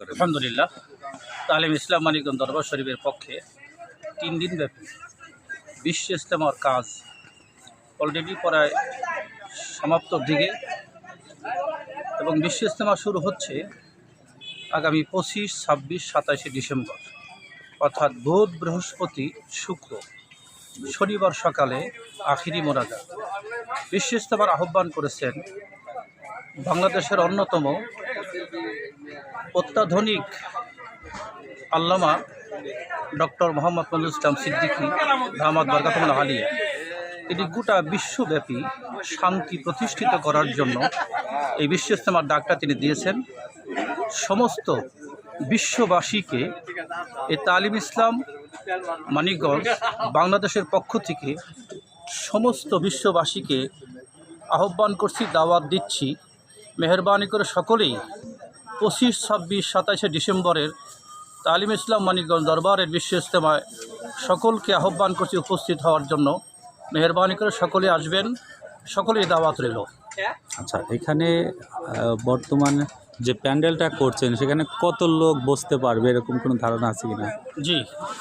আলহামদুলিল্লাহ। তালিম ইসলাম মানিকগঞ্জ দরবার শরীফের পক্ষে তিন দিন ব্যাপী বিশ্ব ইস্তেমার কাজ অলরেডি প্রায় সমাপ্তর দিকে এবং বিশ্ব ইস্তেমা শুরু হচ্ছে আগামী পঁচিশ, ছাব্বিশ, সাতাশে ডিসেম্বর, অর্থাৎ বুধ, বৃহস্পতি, শুক্র, শনিবার সকালে আখিরি মোনাজা বিশ্ব ইস্তেমার আহ্বান করেছেন বাংলাদেশের অন্যতম অত্যাধুনিক আল্লামা ডক্টর মোহাম্মদ মঞ্জুর ইসলাম সিদ্দিকী রহমদ বরকাতমুল আলিয়া। তিনি গোটা বিশ্বব্যাপী শান্তি প্রতিষ্ঠিত করার জন্য এই বিশ্ব ইস্তেমার ডাকটা তিনি দিয়েছেন। সমস্ত বিশ্ববাসীকে এই তালিম ইসলাম, মানিকগঞ্জ, বাংলাদেশের পক্ষ থেকে সমস্ত বিশ্ববাসীকে আহ্বান করছি, দাওয়াত দিচ্ছি। মেহরবানি করে সকলেই পঁচিশ ছাব্বিশ সাতাশে ডিসেম্বরের তালিম ইসলাম মানিকগঞ্জ দরবারের বিশ্ব ইস্তেমায় সকলকে আহ্বান করছি উপস্থিত হওয়ার জন্য। মেহরবানি করে সকলে আসবেন সকলেই দাওয়াত রইল। আচ্ছা এখানে বর্তমান যে প্যান্ডেলটা করছেন সেখানে কত লোক বসতে পারবে? এরকম কোনো ধারণা আছে কিনা? জি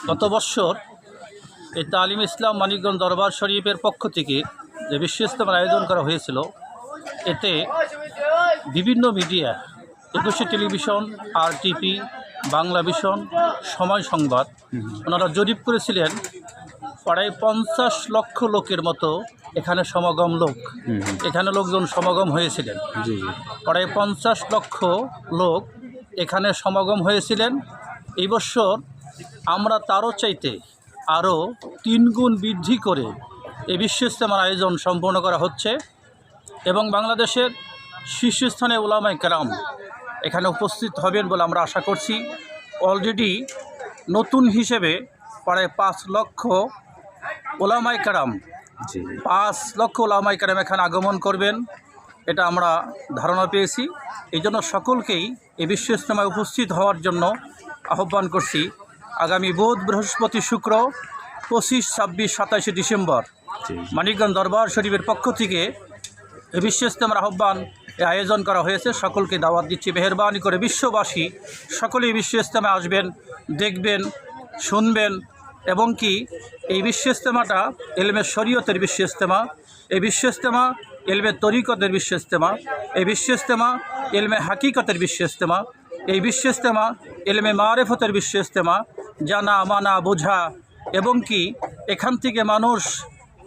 গত বৎসর এই তালিম ইসলাম মানিকগঞ্জ দরবার শরীফের পক্ষ থেকে যে বিশ্ব ইস্তেমার আয়োজন করা হয়েছিল এতে বিভিন্ন media Ekushey television R TV Bangla vision সময় সংবাদ। ওনারা জরিপ করেছিলেন প্রায় পঞ্চাশ লক্ষ লোকের মতো এখানে সমাগম লোক। এখানে লোকজন সমাগম হয়েছিলেন। প্রায় পঞ্চাশ লক্ষ লোক এখানে সমাগম হয়েছিলেন। এই বছর আমরা তারও চাইতে আরও তিন গুণ বৃদ্ধি করে এই বিশ্ব ইস্তেমার আয়োজন সম্পন্ন করা হচ্ছে এবং বাংলাদেশের শীর্ষস্থানে ওলামাই কেরাম এখানে উপস্থিত হবেন বলে আমরা আশা করছি। অলরেডি নতুন হিসেবে প্রায় পাঁচ লক্ষ ওলামাই কারাম পাঁচ লক্ষ ওলামাই কারাম এখানে আগমন করবেন এটা আমরা ধারণা পেয়েছি। এই জন্য সকলকেই এই বিশ্ব ইজতেমায় উপস্থিত হওয়ার জন্য আহ্বান করছি। আগামী বুধ বৃহস্পতি শুক্র পঁচিশ ছাব্বিশ সাতাশে ডিসেম্বর মানিকগঞ্জ দরবার শরীফের পক্ষ থেকে এই বিশ্ব ইজতেমার আহ্বান আয়োজন করা হয়েছে। সকলকে দাওয়াত দিচ্ছি। মেহরবানি করে বিশ্ববাসী সকলেই বিশ্ব ইজতেমায় আসবেন, দেখবেন, শুনবেন এবং কি এই বিশ্ব ইজতেমাটা এলমে শরীয়তের বিশ্ব ইজতেমা এই বিশ্ব ইজতেমা এলমে তরিকতের বিশ্ব ইজতেমা এই বিশ্ব ইজতেমা এলমে হাকিকতের বিশ্ব ইজতেমা এই বিশ্ব ইজতেমা এলমে মারেফতের বিশ্ব ইজতেমা জানা, মানা, বোঝা এবং কি এখান থেকে মানুষ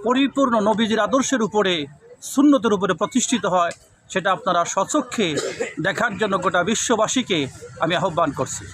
পরিপূর্ণ নবীজির আদর্শের উপরে শূন্যতের উপরে প্রতিষ্ঠিত হয়। সেটা আপনারা সচক্ষে দেখার জন্য গোটা বিশ্ববাসীকে আমি আহ্বান করছি।